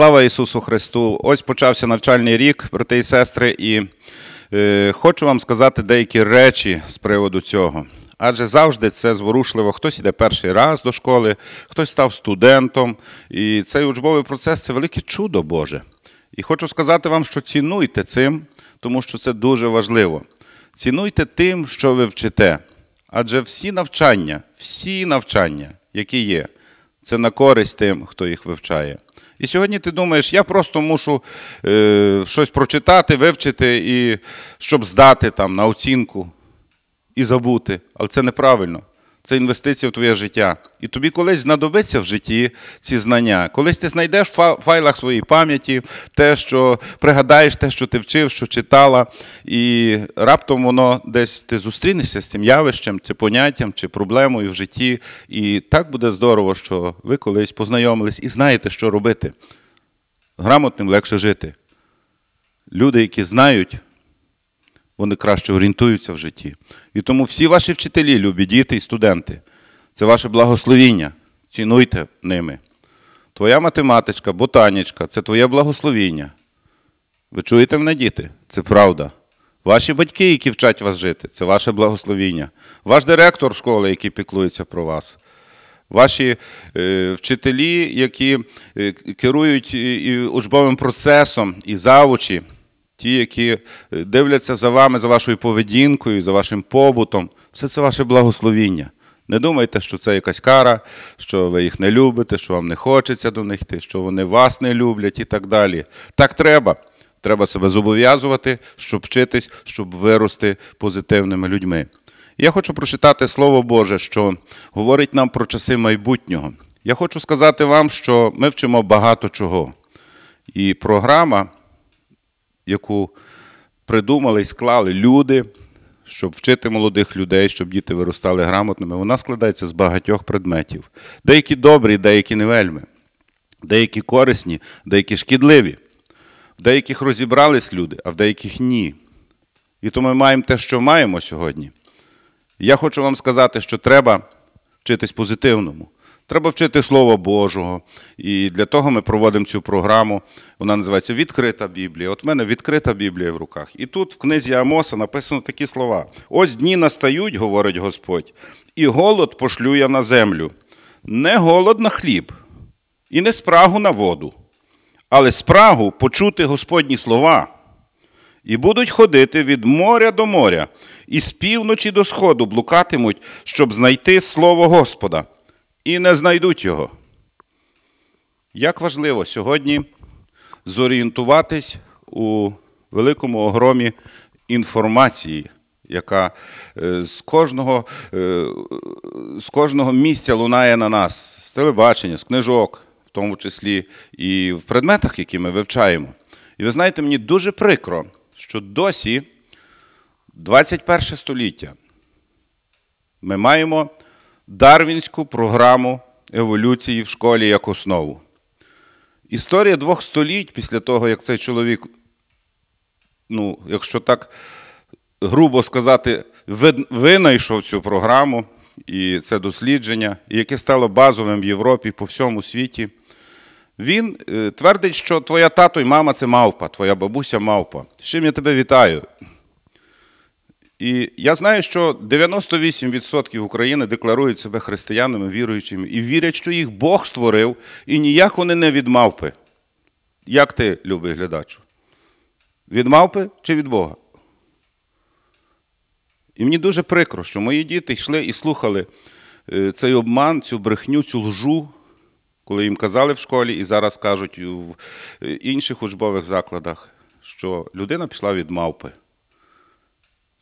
Слава Ісусу Христу! Ось почався навчальний рік, брати і сестри, і е, хочу вам сказати деякі речі з приводу цього. Адже завжди це зворушливо. Хтось іде перший раз до школи, хтось став студентом. І цей учбовий процес це велике чудо Боже. І хочу сказати вам, що цінуйте цим, тому що це дуже важливо. Цінуйте тим, що ви вчите. Адже всі навчання, всі навчання, які є, це на користь тим, хто їх вивчає. І сьогодні ти думаєш, я просто мушу е, щось прочитати, вивчити, і, щоб здати там на оцінку і забути. Але це неправильно. Це інвестиція в твоє життя. І тобі колись знадобиться в житті ці знання. Колись ти знайдеш в файлах своєї пам'яті те, що пригадаєш те, що ти вчив, що читала, і раптом воно десь ти зустрінешся з цим явищем, чи поняттям, чи проблемою в житті. І так буде здорово, що ви колись познайомились і знаєте, що робити. Грамотним легше жити. Люди, які знають вони краще орієнтуються в житті. І тому всі ваші вчителі, любі діти і студенти, це ваше благословіння. Цінуйте ними. Твоя математичка, ботанічка це твоє благословіння. Ви чуєте мене, діти? Це правда. Ваші батьки, які вчать вас жити, це ваше благословіння. Ваш директор школи, який піклується про вас. Ваші е, вчителі, які е, керують і, і учбовим процесом, і завучі ті, які е, дивляться за вами, за вашою поведінкою, за вашим побутом, все це ваше благословіння. Не думайте, що це якась кара, що ви їх не любите, що вам не хочеться до них йти, що вони вас не люблять і так далі. Так треба. Треба себе зобов'язувати, щоб вчитись, щоб вирости позитивними людьми. Я хочу прочитати Слово Боже, що говорить нам про часи майбутнього. Я хочу сказати вам, що ми вчимо багато чого. І програма яку придумали і склали люди, щоб вчити молодих людей, щоб діти виростали грамотними, вона складається з багатьох предметів. Деякі добрі, деякі не вельми, деякі корисні, деякі шкідливі. В деяких розібрались люди, а в деяких ні. І тому ми маємо те, що маємо сьогодні. Я хочу вам сказати, що треба вчитись позитивному. Треба вчити Слово Божого. І для того ми проводимо цю програму. Вона називається Відкрита Біблія. От в мене відкрита Біблія в руках. І тут в книзі Амоса написано такі слова: ось дні настають, говорить Господь, і голод пошлю я на землю. Не голод на хліб, і не спрагу на воду, але спрагу почути Господні слова. І будуть ходити від моря до моря, і з півночі до сходу блукатимуть, щоб знайти слово Господа і не знайдуть його. Як важливо сьогодні зорієнтуватись у великому огромі інформації, яка е, з кожного е, з кожного місця лунає на нас, з телебачення, з книжок, в тому числі і в предметах, які ми вивчаємо. І ви знаєте, мені дуже прикро, що досі 21 століття ми маємо дарвінську програму еволюції в школі як основу. Історія двох століть після того, як цей чоловік, ну, якщо так грубо сказати, винайшов цю програму і це дослідження, яке стало базовим в Європі по всьому світі. Він е, твердить, що твоя тато і мама це мавпа, твоя бабуся мавпа. З чим я тебе вітаю. І я знаю, що 98% України декларують себе християнами, віруючими, і вірять, що їх Бог створив, і ніяк вони не від мавпи. Як ти, любий глядачу? Від мавпи чи від Бога? І мені дуже прикро, що мої діти йшли і слухали е, цей обман, цю брехню, цю лжу, коли їм казали в школі, і зараз кажуть в е, інших учбових закладах, що людина пішла від мавпи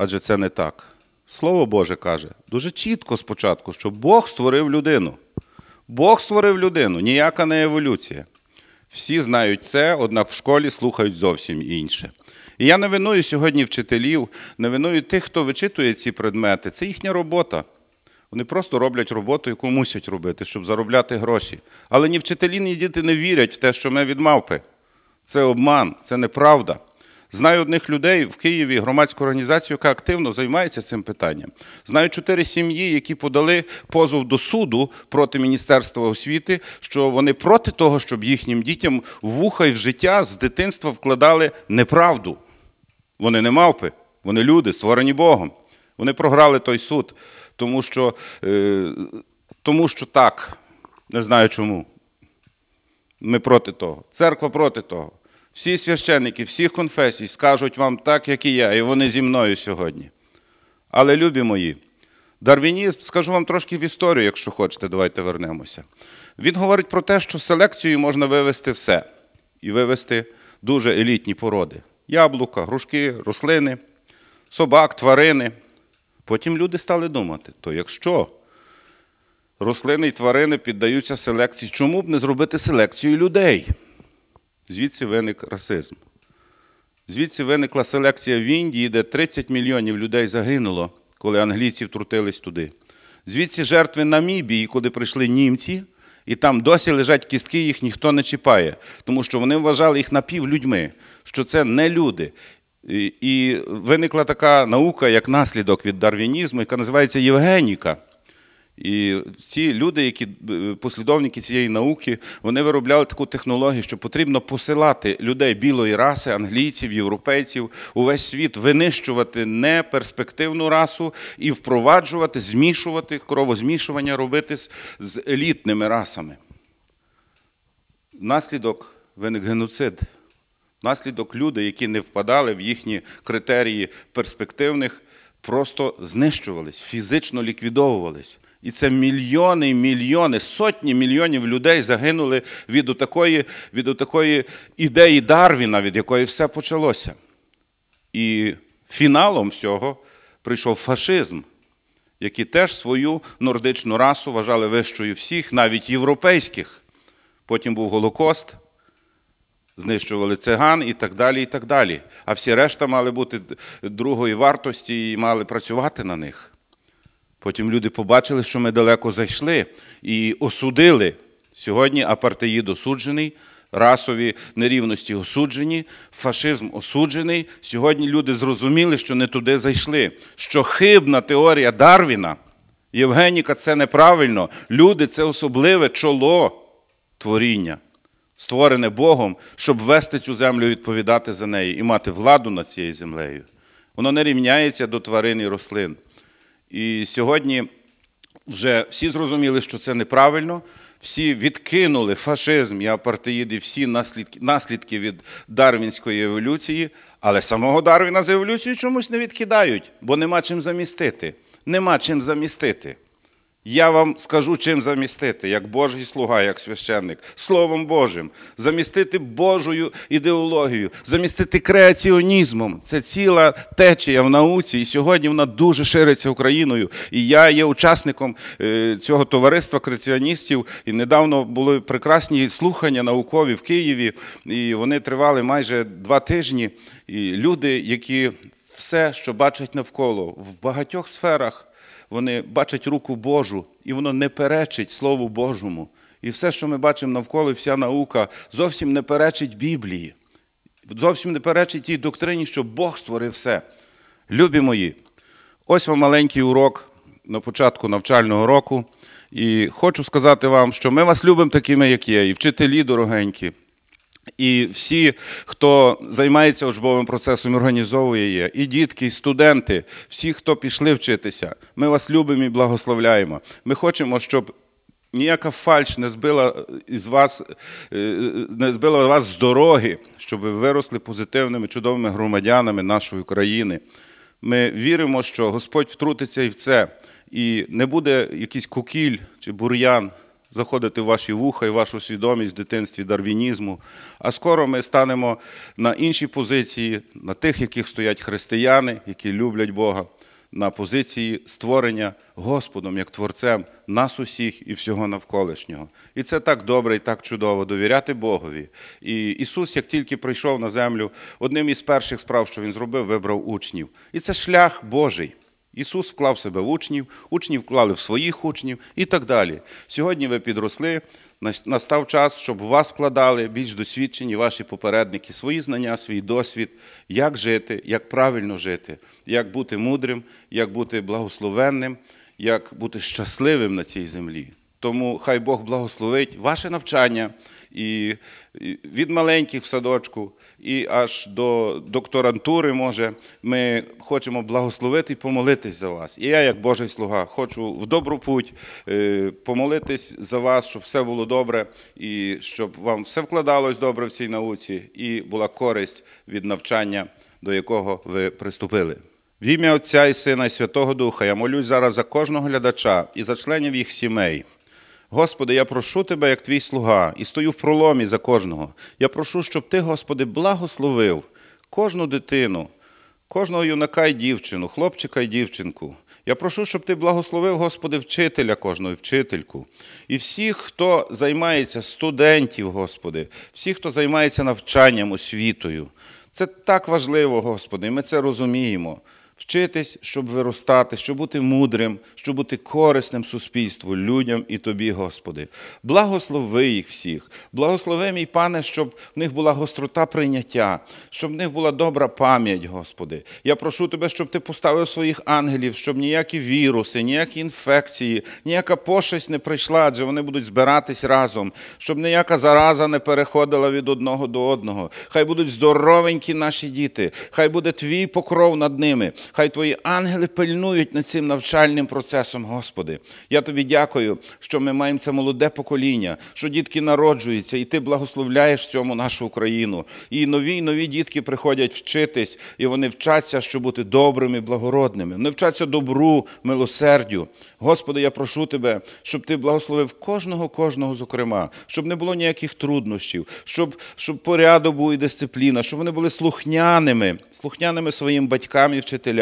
адже це не так. Слово Боже каже дуже чітко спочатку, що Бог створив людину. Бог створив людину, ніяка не еволюція. Всі знають це, однак в школі слухають зовсім інше. І я не виную сьогодні вчителів, не виную тих, хто вичитує ці предмети. Це їхня робота. Вони просто роблять роботу, яку мусять робити, щоб заробляти гроші. Але ні вчителі, ні діти не вірять в те, що ми від мавпи. Це обман, це неправда. Знаю одних людей в Києві громадську організацію, яка активно займається цим питанням. Знаю чотири сім'ї, які подали позов до суду проти Міністерства освіти, що вони проти того, щоб їхнім дітям в вуха і в життя з дитинства вкладали неправду. Вони не мавпи, вони люди, створені Богом. Вони програли той суд, тому що, е, тому що так, не знаю чому. Ми проти того. Церква проти того. Всі священники, всіх конфесій скажуть вам так, як і я, і вони зі мною сьогодні. Але, любі мої, дарвінізм, скажу вам трошки в історію, якщо хочете, давайте вернемося. Він говорить про те, що селекцією можна вивести все і вивести дуже елітні породи: яблука, грушки, рослини, собак, тварини. Потім люди стали думати: то якщо рослини і тварини піддаються селекції, чому б не зробити селекцію людей? Звідси виник расизм. Звідси виникла селекція в Індії, де 30 мільйонів людей загинуло, коли англійці втрутились туди. Звідси жертви Намібії, куди прийшли німці, і там досі лежать кістки, їх ніхто не чіпає, тому що вони вважали їх напівлюдьми, що це не люди. І виникла така наука, як наслідок від дарвінізму, яка називається Євгеніка. І ці люди, які е, послідовники цієї науки, вони виробляли таку технологію, що потрібно посилати людей білої раси, англійців, європейців, увесь світ винищувати неперспективну расу і впроваджувати, змішувати кровозмішування робити з елітними расами. Наслідок виник геноцид. Наслідок люди, які не впадали в їхні критерії перспективних, просто знищувались, фізично ліквідовувались. І це мільйони мільйони, сотні мільйонів людей загинули від отакої, від ідеї Дарвіна, від якої все почалося. І фіналом всього прийшов фашизм, який теж свою нордичну расу вважали вищою всіх, навіть європейських. Потім був Голокост, знищували циган і так далі. і так далі. А всі решта мали бути другої вартості і мали працювати на них. Потім люди побачили, що ми далеко зайшли і осудили. Сьогодні апартеїд осуджений, расові нерівності осуджені, фашизм осуджений. Сьогодні люди зрозуміли, що не туди зайшли. Що хибна теорія Дарвіна, Євгеніка це неправильно. Люди це особливе чоло творіння, створене Богом, щоб вести цю землю і відповідати за неї і мати владу над цією землею. Воно не рівняється до тварин і рослин. І сьогодні вже всі зрозуміли, що це неправильно. Всі відкинули фашизм і апартеїд всі наслідки наслідки від дарвінської еволюції, але самого Дарвіна з еволюцією чомусь не відкидають, бо нема чим замістити. Нема чим замістити. Я вам скажу, чим замістити, як Божий слуга, як священник, Словом Божим, замістити Божою ідеологією, замістити креаціонізмом. Це ціла течія в науці, і сьогодні вона дуже шириться Україною. І я є учасником е, цього товариства креаціоністів. І недавно були прекрасні слухання наукові в Києві, і вони тривали майже два тижні. І люди, які все, що бачать навколо в багатьох сферах вони бачать руку Божу, і воно не перечить Слову Божому. І все, що ми бачимо навколо, вся наука, зовсім не перечить Біблії, зовсім не перечить тій доктрині, що Бог створив все. Любі мої, ось вам маленький урок на початку навчального року. І хочу сказати вам, що ми вас любимо такими, як є, і вчителі дорогенькі. І всі, хто займається учбовим процесом, організовує її, і дітки, і студенти, всі, хто пішли вчитися, ми вас любимо і благословляємо. Ми хочемо, щоб ніяка фальш не збила із вас, е, не збила вас з дороги, щоб ви виросли позитивними, чудовими громадянами нашої країни. Ми віримо, що Господь втрутиться і в це, і не буде якийсь кукіль чи бур'ян заходити в ваші вуха і вашу свідомість в дитинстві дарвінізму. А скоро ми станемо на інші позиції, на тих, яких стоять християни, які люблять Бога, на позиції створення Господом як Творцем нас усіх і всього навколишнього. І це так добре і так чудово довіряти Богові. І Ісус, як тільки прийшов на землю, одним із перших справ, що Він зробив, вибрав учнів. І це шлях Божий. Ісус вклав себе в учнів, учні вклали в своїх учнів і так далі. Сьогодні ви підросли, Настав час, щоб вас вкладали більш досвідчені ваші попередники свої знання, свій досвід, як жити, як правильно жити, як бути мудрим, як бути благословенним, як бути щасливим на цій землі. Тому хай Бог благословить ваше навчання і від маленьких в садочку і аж до докторантури, може, ми хочемо благословити і помолитись за вас. І я, як Божий слуга, хочу в добру путь е, помолитись за вас, щоб все було добре, і щоб вам все вкладалось добре в цій науці, і була користь від навчання, до якого ви приступили. В ім'я Отця і Сина і Святого Духа я молюсь зараз за кожного глядача і за членів їх сімей. Господи, я прошу Тебе, як твій слуга, і стою в проломі за кожного. Я прошу, щоб Ти, Господи, благословив кожну дитину, кожного юнака і дівчину, хлопчика і дівчинку. Я прошу, щоб ти благословив, Господи, вчителя кожного вчительку. І всіх, хто займається студентів, Господи, всіх, хто займається навчанням освітою. Це так важливо, Господи, і ми це розуміємо. Вчитись, щоб виростати, щоб бути мудрим, щоб бути корисним суспільству, людям і тобі, Господи. Благослови їх всіх. Благослови, мій пане, щоб в них була гострота прийняття, щоб в них була добра пам'ять, Господи. Я прошу тебе, щоб ти поставив своїх ангелів, щоб ніякі віруси, ніякі інфекції, ніяка пошесть не прийшла, адже вони будуть збиратись разом, щоб ніяка зараза не переходила від одного до одного. Хай будуть здоровенькі наші діти, хай буде твій покров над ними. Хай твої ангели пильнують над цим навчальним процесом, Господи. Я тобі дякую, що ми маємо це молоде покоління, що дітки народжуються, і ти благословляєш цьому нашу Україну. І нові й нові дітки приходять вчитись, і вони вчаться, щоб бути добрими, благородними. Вони вчаться добру, милосердю. Господи, я прошу тебе, щоб ти благословив кожного, кожного, зокрема, щоб не було ніяких труднощів, щоб, щоб порядок був і дисципліна, щоб вони були слухняними, слухняними своїм батькам і вчителям.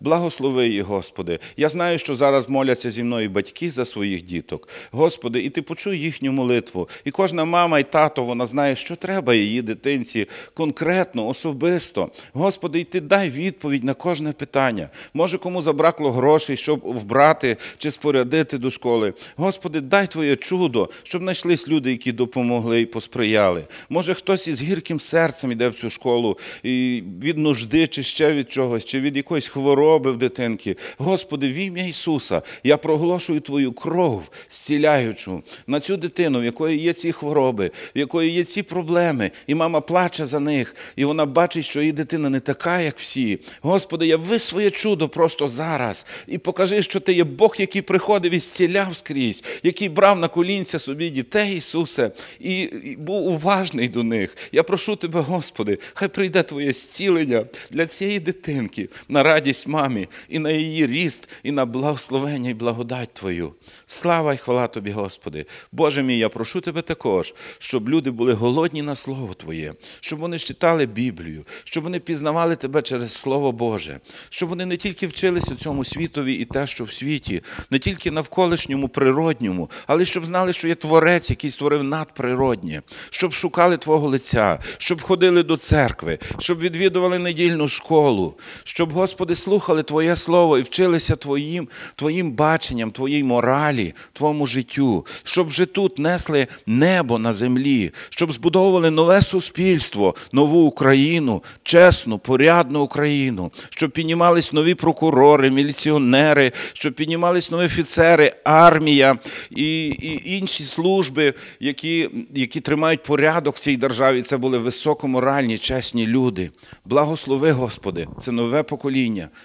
Благослови їх, Господи. Я знаю, що зараз моляться зі мною батьки за своїх діток. Господи, і ти почуй їхню молитву. І кожна мама і тато, вона знає, що треба її дитинці конкретно, особисто. Господи, і ти дай відповідь на кожне питання. Може, кому забракло грошей, щоб вбрати чи спорядити до школи. Господи, дай Твоє чудо, щоб знайшлись люди, які допомогли і посприяли. Може, хтось із гірким серцем іде в цю школу і від нужди, чи ще від чогось, чи від якоїсь хвороби в дитинки. Господи, в ім'я Ісуса, я проголошую Твою кров, зціляючу на цю дитину, в якої є ці хвороби, в якої є ці проблеми, і мама плаче за них, і вона бачить, що її дитина не така, як всі. Господи, я ви своє чудо просто зараз і покажи, що ти є Бог, який приходив і зціляв скрізь, який брав на колінця собі дітей, Ісусе, і, був уважний до них. Я прошу тебе, Господи, хай прийде Твоє зцілення для цієї дитинки на радість мамі, і на її ріст, і на благословення і благодать Твою. Слава й хвала Тобі, Господи. Боже мій, я прошу Тебе також, щоб люди були голодні на Слово Твоє, щоб вони читали Біблію, щоб вони пізнавали Тебе через Слово Боже, щоб вони не тільки вчилися цьому світові і те, що в світі, не тільки навколишньому, природньому, але щоб знали, що є Творець, який створив надприроднє, щоб шукали Твого лиця, щоб ходили до церкви, щоб відвідували недільну школу, щоб, Господи, слухали Твоє Слово і вчилися Твоїм, Твоїм баченням, Твоїй моралі, Твоєму життю, щоб вже тут несли небо на землі, щоб збудовували нове суспільство, нову Україну, чесну, порядну Україну, щоб піднімались нові прокурори, міліціонери, щоб піднімались нові офіцери, армія і, і інші служби, які, які тримають порядок в цій державі. Це були високоморальні, чесні люди. Благослови, Господи, це нове покоління,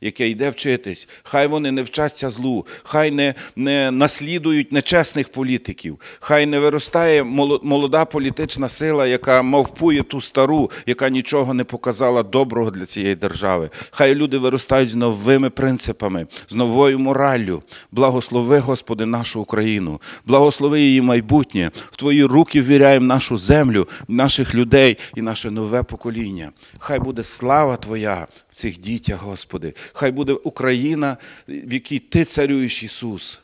яке йде вчитись. Хай вони не вчаться злу, хай не, не наслідують нечесних політиків, хай не виростає молода політична сила, яка мовпує ту стару, яка нічого не показала доброго для цієї держави. Хай люди виростають з новими принципами, з новою мораллю. Благослови, Господи, нашу Україну, благослови її майбутнє. В Твої руки ввіряємо нашу землю, наших людей і наше нове покоління. Хай буде слава Твоя цих дітях, Господи. Хай буде Україна, в якій Ти царюєш, Ісус.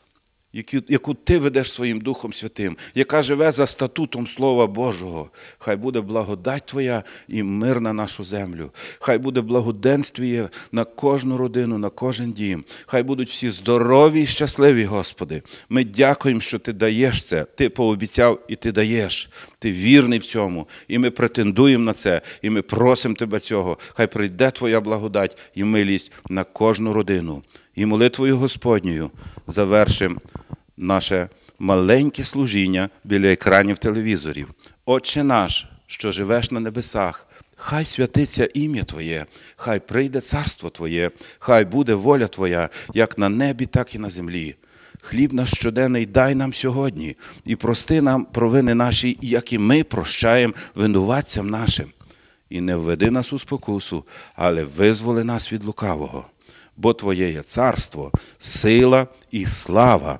Яку, ти ведеш своїм Духом Святим, яка живе за статутом Слова Божого. Хай буде благодать Твоя і мир на нашу землю. Хай буде благоденствіє на кожну родину, на кожен дім. Хай будуть всі здорові і щасливі, Господи. Ми дякуємо, що Ти даєш це. Ти пообіцяв і Ти даєш. Ти вірний в цьому. І ми претендуємо на це, і ми просимо Тебе цього. Хай прийде Твоя благодать і милість на кожну родину. І молитвою Господньою завершимо наше маленьке служіння біля екранів телевізорів. Отче наш, що живеш на небесах, хай святиться ім'я Твоє, хай прийде царство Твоє, хай буде воля Твоя, як на небі, так і на землі. Хліб наш щоденний дай нам сьогодні, і прости нам провини наші, як і ми прощаємо винуватцям нашим. І не введи нас у спокусу, але визволи нас від лукавого. Бо Твоє є царство, сила і слава